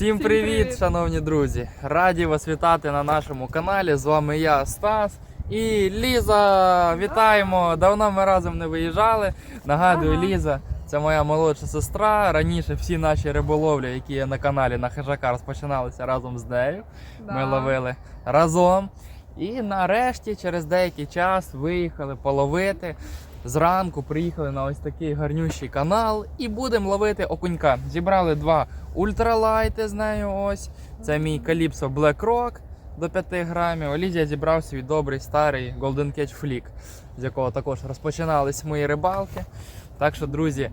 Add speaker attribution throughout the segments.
Speaker 1: Всім привіт,
Speaker 2: привіт.
Speaker 1: шановні друзі! Раді вас вітати на нашому каналі. З вами я, Стас і Ліза. Вітаємо! Давно ми разом не виїжджали. Нагадую,
Speaker 2: Ага.
Speaker 1: Ліза, це моя молодша сестра. Раніше всі наші риболовлі, які є на каналі на хижака, розпочиналися разом з нею. Ми ловили разом. І нарешті, через деякий час, виїхали половити. Зранку приїхали на ось такий гарнющий канал і будемо ловити окунька. Зібрали два ультралайти з нею. Ось. Це мій Calypso Black Rock до 5 грамів. Олізія зібрав свій добрий старий Golden Catch Flick, з якого також розпочинались мої рибалки. Так що, друзі,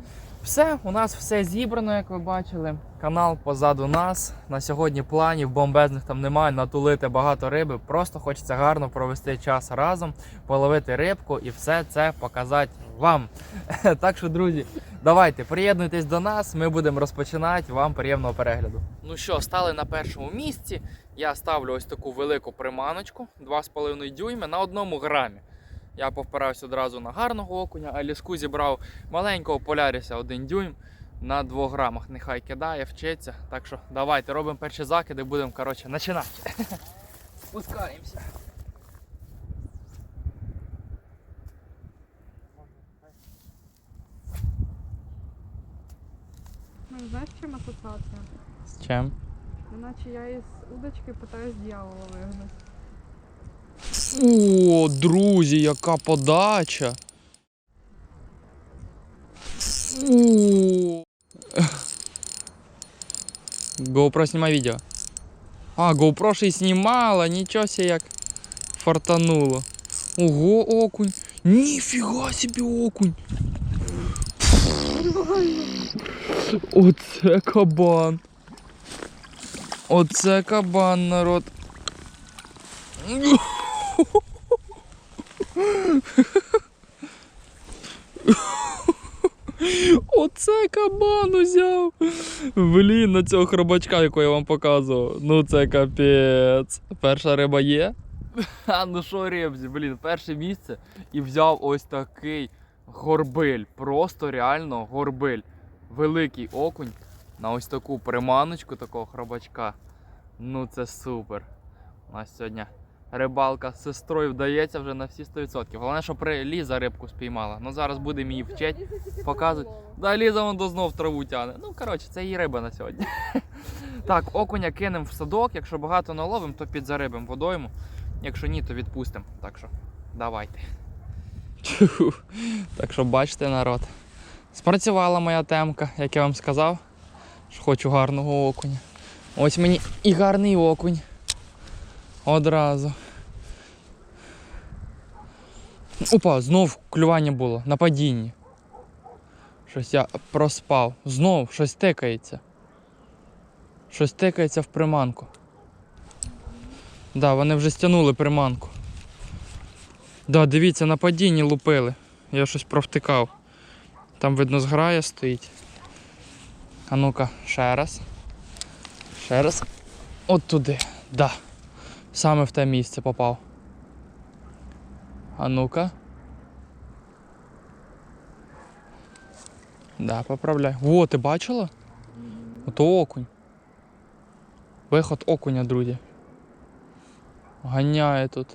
Speaker 1: все, у нас все зібрано, як ви бачили. Канал позаду нас. На сьогодні планів бомбезних там немає, натулити багато риби. Просто хочеться гарно провести час разом, половити рибку і все це показати вам. Так що, друзі, давайте приєднуйтесь до нас. Ми будемо розпочинати. Вам приємного перегляду. Ну що, стали на першому місці. Я ставлю ось таку велику приманочку 2,5 дюйми на одному грамі. Я повпирався одразу на гарного окуня, а ліску зібрав маленького поляріса 1 дюйм на 2 грамах. Нехай кидає, вчиться. Так що давайте робимо перші закиди, будемо коротше починати. Спускаємося.
Speaker 2: Ну, знаєш, чим асоціація?
Speaker 1: З чим?
Speaker 2: Іначе я із удочки питаюсь дьявола вигнати.
Speaker 1: О, друзі, яка подача. О. GoPro знімай відео. А, GoPro ще й знімала, нічого себе як фартануло. Ого, окунь. Ніфіга собі окунь. Оце кабан. Оце кабан, народ. Оце кабан узяв. Блін, на цього хробачка, якого я вам показував. Ну це капець. Перша риба є. А ну що рибзі, блін, перше місце і взяв ось такий горбиль. Просто реально горбиль. Великий окунь на ось таку приманочку такого хробачка. Ну це супер. У нас сьогодні рибалка з сестрою вдається вже на всі 100%. Головне, щоб при- Ліза рибку спіймала. Ну зараз будемо її вчити. показують. Да, Ліза вон знов траву тяне. Ну, коротше, це її риба на сьогодні. так, окуня кинемо в садок. Якщо багато наловимо, то підзарибимо водойму. Якщо ні, то відпустимо. Так що, давайте. так що бачите, народ. Спрацювала моя темка, як я вам сказав. Що хочу гарного окуня. Ось мені і гарний окунь. Одразу. Опа, знов клювання було на падінні. Щось я проспав. Знов щось тикається. Щось тикається в приманку. Да, вони вже стягнули приманку. Да, дивіться, на падінні лупили. Я щось провтикав. Там, видно, зграя стоїть. А ну-ка, ще раз. Ще раз. От туди. Да. Саме в те місце попав. А ну-ка. Да, поправляй. О, ти бачила? Ото окунь. Виход окуня, друзі. Ганяє тут.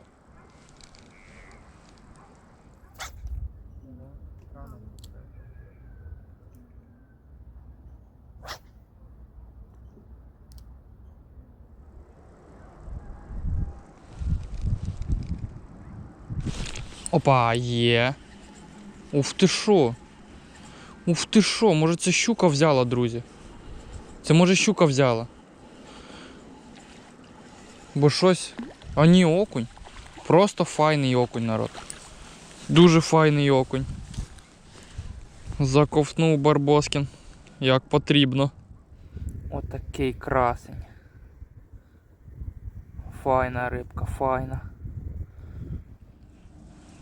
Speaker 1: Опа, є. Уф ти шо? Уф ти шо, може це щука взяла, друзі. Це може щука взяла. Бо щось. А ні, окунь. Просто файний окунь, народ. Дуже файний окунь. Заковтнув Барбоскін. Як потрібно. Отакий красень. Файна рибка, файна.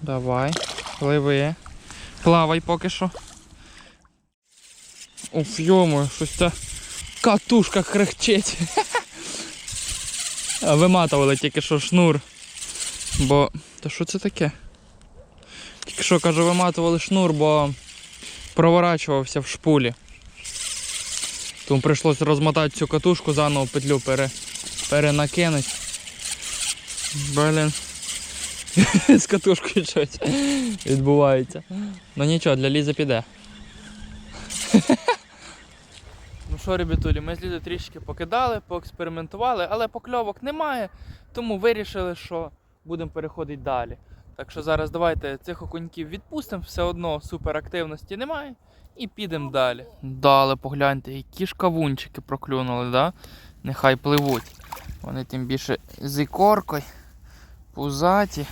Speaker 1: Давай, пливи. Плавай поки що. Уф, йому, щось ця катушка крехчить. А Виматували тільки що шнур. Бо. Та що це таке? Тільки що кажу, виматували шнур, бо проворачувався в шпулі. Тому прийшлося розмотати цю катушку, заново петлю пере, перенакинути. Блін. З катушкою щось відбувається. Ну нічого, для Лізи піде. Ну що, ребятулі, ми з Лізою трішки покидали, поекспериментували, але покльовок немає, тому вирішили, що будемо переходити далі. Так що зараз давайте цих окуньків відпустимо, все одно суперактивності немає, і підемо далі. Далі погляньте, які ж кавунчики проклюнули, да? Нехай пливуть. Вони тим більше з ікоркою, пузаті,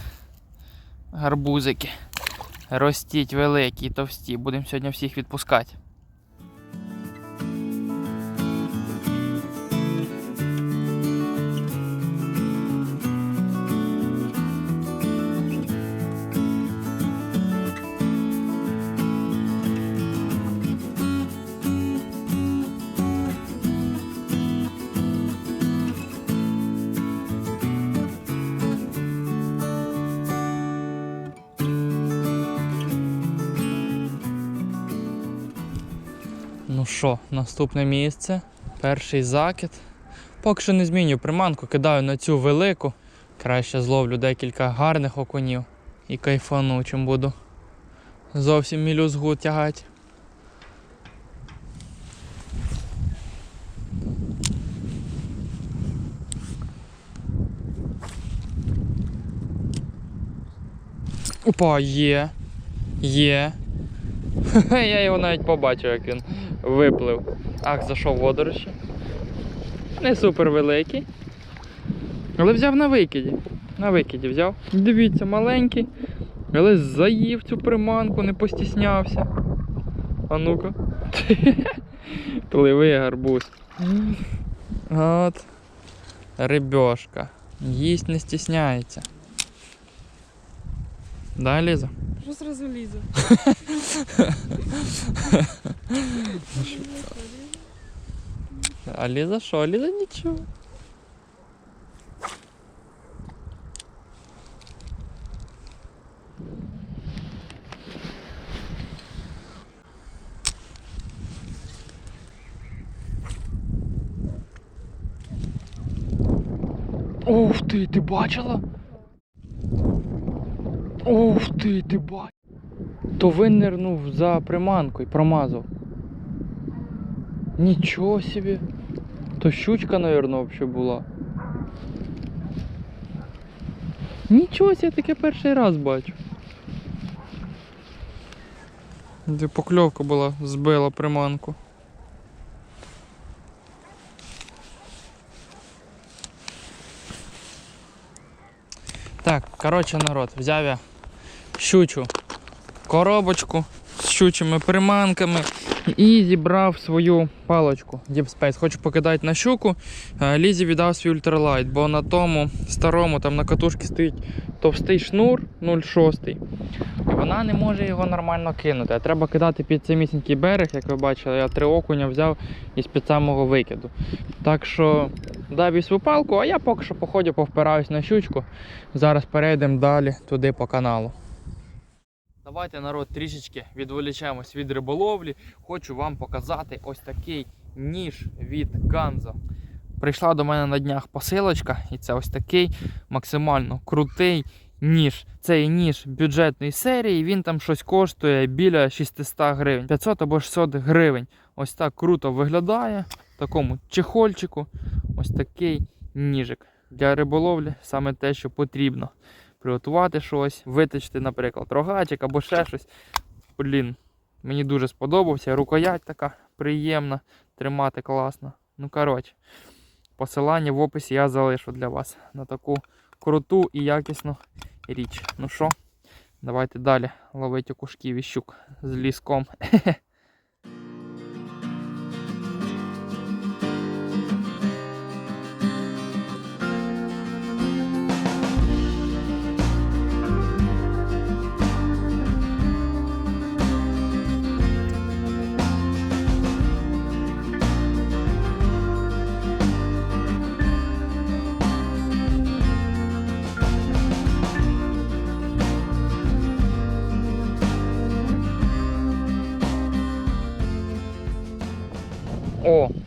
Speaker 1: гарбузики. Ростіть великі товсті. Будемо сьогодні всіх відпускати. Що, наступне місце. Перший закид. Поки що не змінюю приманку, кидаю на цю велику. Краще зловлю декілька гарних окунів і кайфану, чим буду зовсім мілюзгу тягати. Опа, є. Є. Я його навіть побачив, як він виплив. Ах, зайшов в водорожі. Не супер великий. Але взяв на викиді. На викиді взяв. Дивіться, маленький. Але заїв цю приманку, не постіснявся. А ну-ка. Пливий гарбуз. От. Рибьошка. Їсть не стісняється. Да, Ліза?
Speaker 2: Що зразу лізу?
Speaker 1: А Ліза що? Ліза нічого. Ух ти, ти бачила? Ух ти, ти бачила. То винирнув за приманкою, промазав. Нічого собі. То щучка, наверное, вообще була. Нічого себе, таке перший раз бачу. Де покльовка була, збила приманку. Так, коротше, народ, взяв я щучу коробочку з щучими приманками і зібрав свою паличку Deep Space. Хочу покидати на щуку. Е, Лізі віддав свій ультралайт, бо на тому старому там на катушці стоїть товстий шнур 0,6. І вона не може його нормально кинути. А треба кидати під самісінький берег, як ви бачили, я три окуня взяв із під самого викиду. Так що дав їй свою палку, а я поки що походю, повпираюсь на щучку. Зараз перейдемо далі туди по каналу. Давайте народ трішечки відволічаємось від риболовлі. Хочу вам показати ось такий ніж від Ганзо. Прийшла до мене на днях посилочка, і це ось такий максимально крутий ніж. Цей ніж бюджетної серії, він там щось коштує біля 600 гривень, 500 або 600 гривень. Ось так круто виглядає. В такому чехольчику. Ось такий ніжик. Для риболовлі саме те, що потрібно приготувати щось, виточити, наприклад, рогачик або ще щось. Блін, мені дуже сподобався. Рукоять така приємна, тримати класно. Ну, коротше, посилання в описі я залишу для вас на таку круту і якісну річ. Ну що, давайте далі ловити окушків і щук з ліском.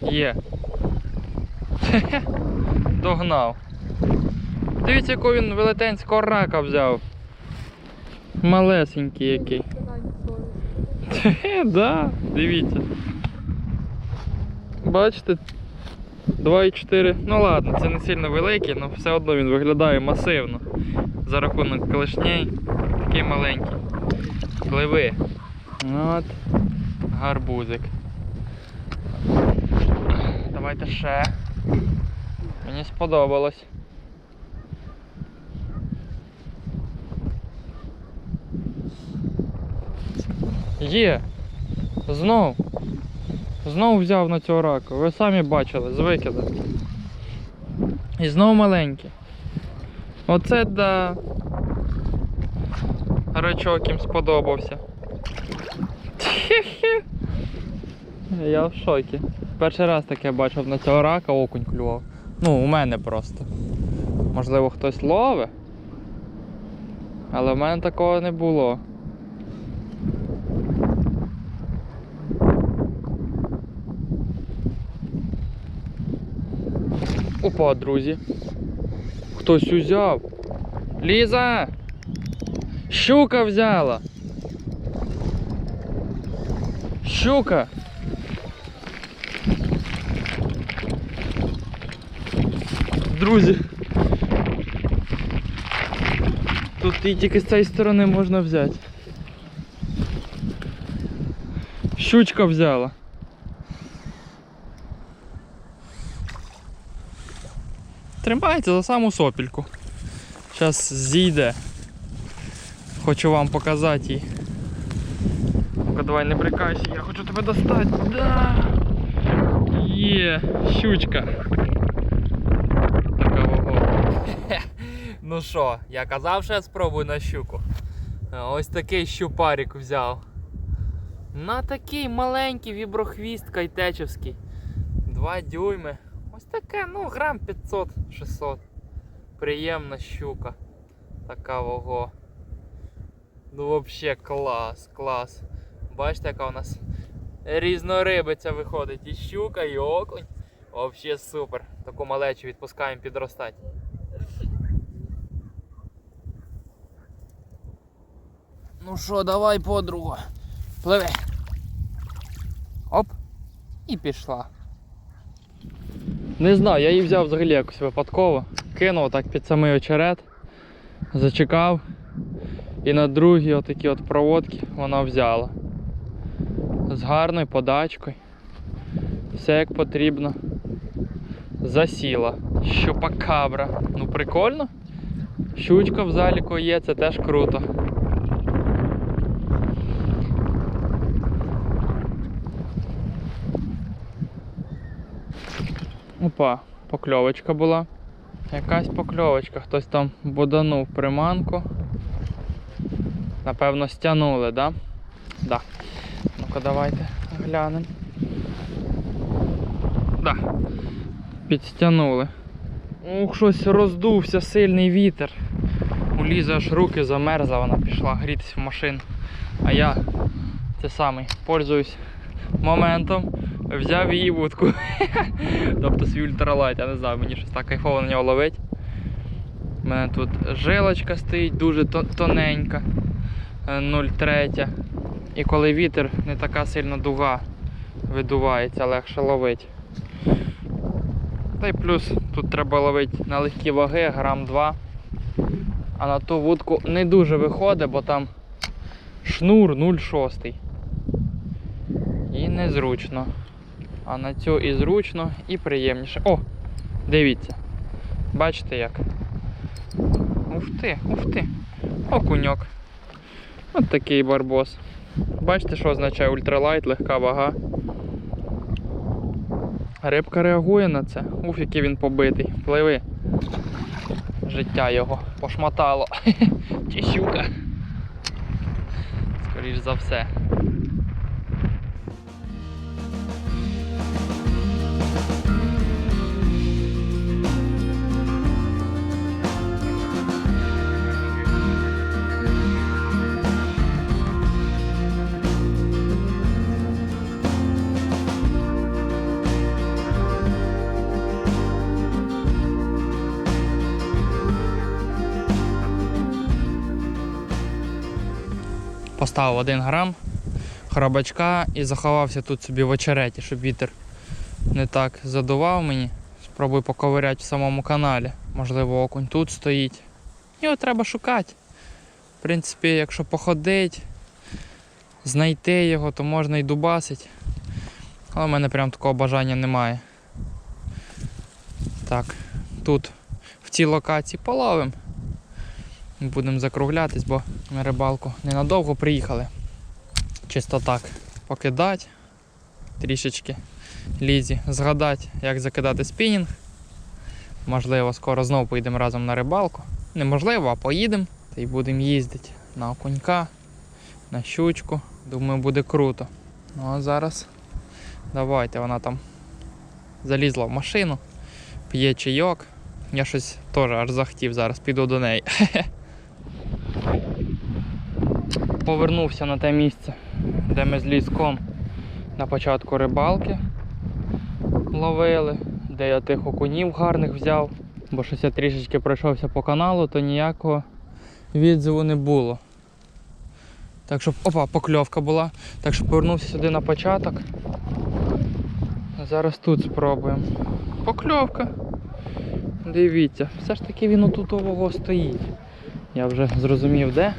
Speaker 1: є. Догнав. Дивіться, яку він велетенського рака взяв. Малесенький який. Да, дивіться. Бачите? 2,4. Ну ладно, це не сильно великий, але все одно він виглядає масивно. За рахунок клешней. Такий маленький. Пливи. От. Гарбузик. Давайте ще. Мені сподобалось. Є. Знов. Знов взяв на цього рака. Ви самі бачили, з викида. І знов маленький. Оце да. Рачок їм сподобався. Я в шокі. Перший раз таке бачив на цього рака окунь клював. Ну, у мене просто. Можливо, хтось ловить. Але в мене такого не було. Опа, друзі. Хтось узяв. Ліза! Щука взяла. Щука. Друзі. Тут її тільки з цієї сторони можна взяти. Щучка взяла. Тримається за саму сопільку. Зараз зійде. Хочу вам показати її. Ну-ка, давай не брикайся, я хочу тебе достати. Да! Є, щучка. Така вого. Ну що, я казав, що я спробую на щуку. Ось такий щупарик взяв. На такий маленький віброхвіст кайтечевський. Два дюйми. Ось таке, ну, грам 500-600. Приємна щука. Така вого. Ну вообще клас, клас. Бачите, яка у нас різнорибиця виходить. І щука, і окунь. Вообще супер. Таку малечу відпускаємо підростати. Ну що, давай, подруга. Пливи. Оп. І пішла. Не знаю, я її взяв взагалі якось випадково. Кинув так під самий очерет, зачекав. І на другій отакі от проводки вона взяла. З гарною подачкою. Все як потрібно. Засіла. Щупакабра. Ну прикольно. Щучка в заліку є, це теж круто. Опа, покльовочка була. Якась покльовочка, хтось там боданув приманку. Напевно, стягнули, да? Да. Ну-ка давайте глянемо. Да. Підстягнули. Ух, щось роздувся сильний вітер. У Лізи аж руки замерзла, вона пішла грітися в машину. А я це самий пользуюсь моментом. Взяв її вудку. тобто свій ультралайт, я не знаю, мені щось так кайфово на нього ловить. У мене тут жилочка стоїть дуже тоненька. е, 0,3. І коли вітер, не така сильна дуга видувається, легше ловить. Та й плюс тут треба ловити на легкі ваги, грам 2. А на ту вудку не дуже виходить, бо там шнур 0,6. І незручно. А на цю і зручно, і приємніше. О! Дивіться. Бачите як? Ух ти, ух ти. Окуньок. От такий барбос. Бачите, що означає ультралайт, легка вага. Рибка реагує на це. Уф, який він побитий. Пливи. Життя його пошматало. Чи щука. Скоріш за все. Поставив 1 грам храбачка і заховався тут собі в очереті, щоб вітер не так задував мені. Спробую поковиряти в самому каналі. Можливо, окунь тут стоїть. Його треба шукати. В принципі, якщо походить, знайти його, то можна і дубасить. Але в мене прям такого бажання немає. Так, тут в цій локації половим. Будемо закруглятись, бо на рибалку ненадовго приїхали. Чисто так покидати трішечки лізі, згадати, як закидати спінінг. Можливо, скоро знову поїдемо разом на рибалку. Неможливо, а поїдемо та й будемо їздити на окунька, на щучку. Думаю, буде круто. Ну а зараз давайте вона там залізла в машину, п'є чайок. Я щось теж аж захотів зараз, піду до неї. Повернувся на те місце, де ми з ліском на початку рибалки ловили, де я тих окунів гарних взяв, бо щось я трішечки пройшовся по каналу, то ніякого відзиву не було. Так що, опа, покльовка була. Так що повернувся сюди на початок. Зараз тут спробуємо. Покльовка. Дивіться, все ж таки він отут ового стоїть. Я вже зрозумів де.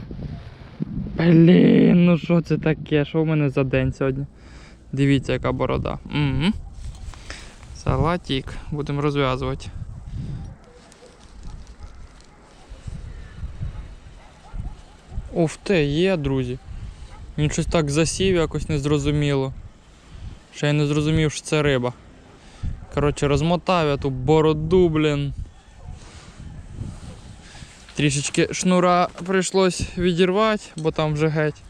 Speaker 1: Блін, ну що це таке? Що в мене за день сьогодні? Дивіться, яка борода. Угу. Салатик. Будемо розв'язувати. Уф те, є, друзі. Він щось так засів, якось незрозуміло. Ще я не зрозумів, що це риба. Коротше, розмотав я ту бороду, блін. Трішечки шнура прийшлось відірвати, бо там вже геть.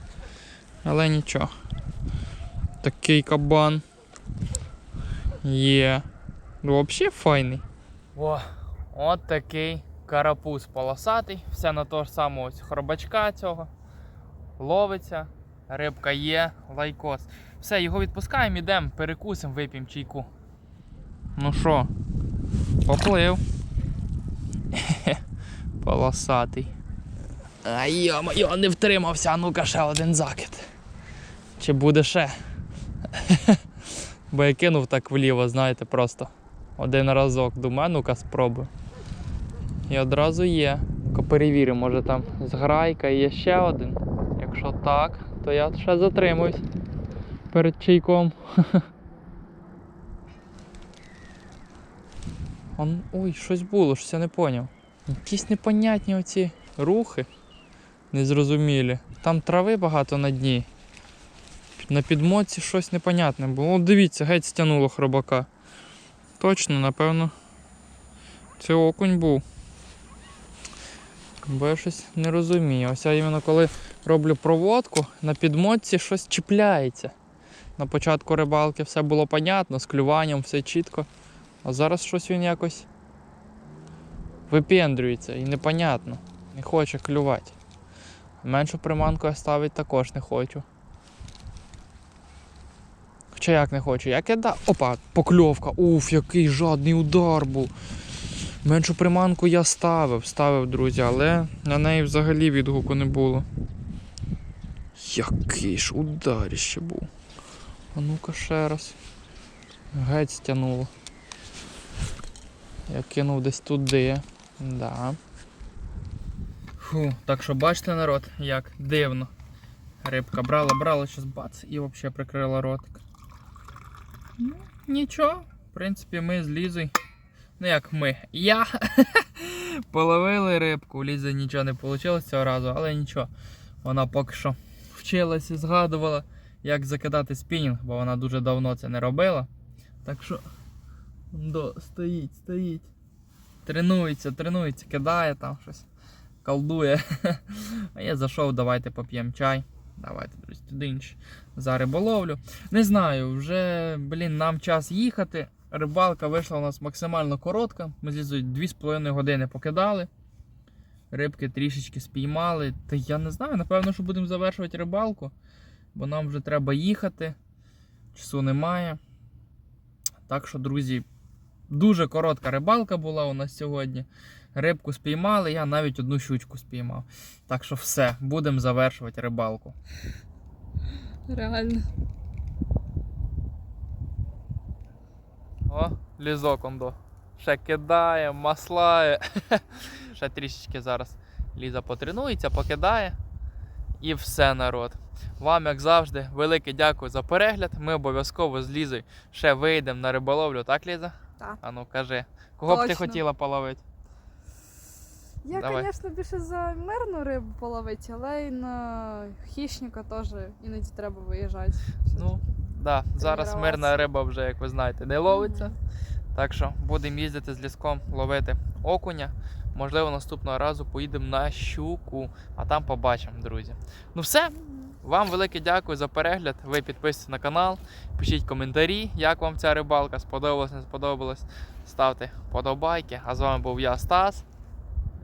Speaker 1: Але нічого. Такий кабан. Є. Взагалі файний. О, от такий карапуз полосатий. Все на того ж самого ось хробачка цього. Ловиться, рибка є, лайкос. Все, його відпускаємо, ідемо, перекусимо, вип'ємо чайку. Ну що, поплив. Полосатий. А йо-моє, не втримався, а ну-ка ще один закид. Чи буде ще? Бо я кинув так вліво, знаєте, просто один разок. Думаю, ну-ка спробую. І одразу є. Ну-ка перевіримо, може там зграйка і є ще один. Якщо так, то я ще затримуюсь перед чайком. Он... Ой, щось було, щось я не поняв. Якісь непонятні оці рухи незрозумілі. Там трави багато на дні. На підмотці щось непонятне було. О, дивіться, геть стягнуло хробака. Точно, напевно, це окунь був. Бо я щось не розумію. Ось я іменно коли роблю проводку, на підмотці щось чіпляється. На початку рибалки все було понятно, з клюванням все чітко. А зараз щось він якось випендрюється і непонятно. Не хоче клювати. Меншу приманку я ставити також не хочу. Хоча як не хочу, як я кидав. Опа, покльовка. Уф, який жадний удар був. Меншу приманку я ставив, ставив, друзі, але на неї взагалі відгуку не було. Який ж ударіще був. А ну-ка ще раз. Геть стягнуло. Я кинув десь туди. Да. Фу, так що бачите, народ, як дивно. Рибка брала, брала, щось бац, і взагалі прикрила ротик. Ну, нічого. В принципі, ми з Лізою. Ну як ми. Я половили рибку. Лізи нічого не вийшло цього разу, але нічого. Вона поки що вчилася, згадувала, як закидати спінінг, бо вона дуже давно це не робила. Так що до, стоїть, стоїть. Тренується, тренується, кидає там щось, колдує. А я зайшов, давайте поп'ємо чай. Давайте, друзі, туди інше. За риболовлю. Не знаю, вже, блін, нам час їхати. Рибалка вийшла у нас максимально коротка. Ми зі 2,5 години покидали. Рибки трішечки спіймали. Та я не знаю, напевно, що будемо завершувати рибалку, бо нам вже треба їхати. Часу немає. Так що, друзі, дуже коротка рибалка була у нас сьогодні. рибку спіймали, я навіть одну щучку спіймав. Так що все, будемо завершувати рибалку.
Speaker 2: Реально.
Speaker 1: О, лізок он до. Ще кидає, маслає. Ще трішечки зараз Ліза потренується, покидає. І все, народ. Вам, як завжди, велике дякую за перегляд. Ми обов'язково з Лізою ще вийдемо на риболовлю, так, Ліза?
Speaker 2: Так.
Speaker 1: А ну кажи, кого б ти хотіла половити?
Speaker 2: Я,
Speaker 1: Давай.
Speaker 2: звісно, більше за мирну рибу половити, але й на хищника теж іноді треба виїжджати.
Speaker 1: Ну, да, зараз
Speaker 2: Тренуватися.
Speaker 1: мирна риба вже, як ви знаєте, не ловиться.
Speaker 2: Мгм.
Speaker 1: Так що будемо їздити з ліском ловити окуня. Можливо, наступного разу поїдемо на щуку, а там побачимо, друзі. Ну все, вам велике дякую за перегляд. Ви підписуйтесь на канал, пишіть коментарі, як вам ця рибалка, сподобалась, не сподобалась. Ставте подобайки. А з вами був я, Стас.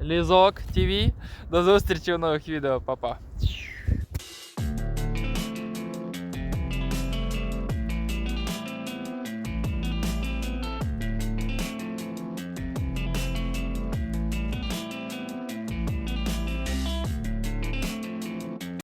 Speaker 1: Лізок ТВ. До зустрічі в нових відео, Па-па.